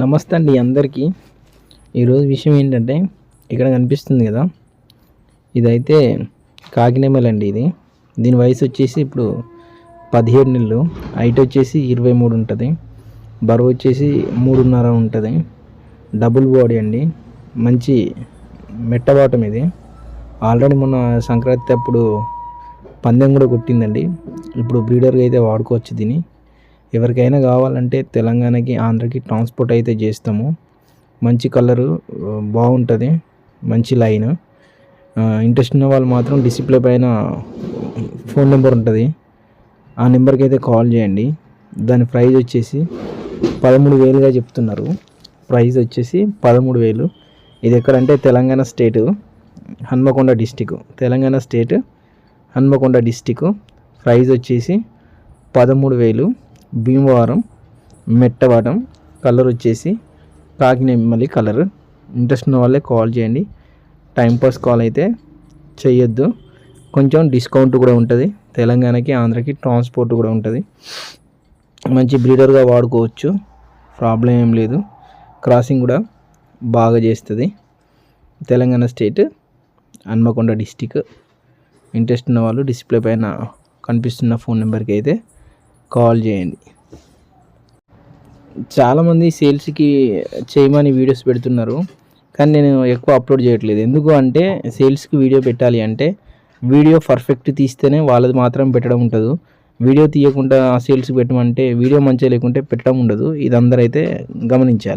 నమస్తే అండి అందరికీ. ఈరోజు విషయం ఏంటంటే ఇక్కడ కనిపిస్తుంది కదా ఇదైతే కాకినేమల్ అండి ఇది. దీని వయసు వచ్చేసి ఇప్పుడు పదిహేడు నెలలు. హైట్ వచ్చేసి ఇరవై మూడు ఉంటుంది. బరువు వచ్చేసి మూడున్నర ఉంటుంది. డబుల్ బాడీ అండి. మంచి మెట్టబాటం ఇది. ఆల్రెడీ మొన్న సంక్రాంతి అప్పుడు పందెం కూడా కొట్టిందండి. ఇప్పుడు బ్రీడర్గా అయితే వాడుకోవచ్చు దీన్ని. ఎవరికైనా కావాలంటే తెలంగాణకి ఆంధ్రకి ట్రాన్స్పోర్ట్ అయితే చేస్తాము. మంచి కలరు బాగుంటుంది. మంచి లైన్ ఇంట్రెస్ట్ ఉన్న వాళ్ళు మాత్రం డిస్ప్లే పైన ఫోన్ నెంబర్ ఉంటుంది. ఆ నెంబర్కి అయితే కాల్ చేయండి. దాని ప్రైజ్ వచ్చేసి పదమూడు వేలుగా చెప్తున్నారు. ప్రైజ్ వచ్చేసి పదమూడు వేలు ఇది ఎక్కడంటే Telangana state Hanmakonda district Telangana state Hanmakonda district prize వచ్చేసి పదమూడు వేలు భీమవరం మెట్టవరం కలర్ వచ్చేసి కాకినెమ్మలి కలర్. ఇంట్రెస్ట్ ఉన్న వాళ్ళే కాల్ చేయండి. టైంపాస్ కాల్ అయితే చేయొద్దు కొంచెం డిస్కౌంట్ కూడా ఉంటుంది. తెలంగాణకి ఆంధ్రకి ట్రాన్స్పోర్ట్ కూడా ఉంటుంది. మంచి బ్రీడర్గా వాడుకోవచ్చు. ప్రాబ్లం ఏం లేదు. క్రాసింగ్ కూడా బాగా చేస్తుంది. Telangana state Hanmakonda district interest ఉన్న వాళ్ళు డిస్ప్లే పైన కనిపిస్తున్న ఫోన్ నెంబర్కి అయితే కాల్ చేయండి. చాలామంది సేల్స్కి చేయమని వీడియోస్ పెడుతున్నారు. కానీ నేను ఎక్కువ అప్లోడ్ చేయట్లేదు. ఎందుకు అంటే సేల్స్కి వీడియో పెట్టాలి అంటే వీడియో పర్ఫెక్ట్ తీస్తేనే వాళ్ళది మాత్రం పెట్టడం ఉంటుంది వీడియో తీయకుండా సేల్స్కి పెట్టమంటే వీడియో మంచిగా లేకుంటే పెట్టడం ఉండదు. ఇది అందరైతే గమనించాలి.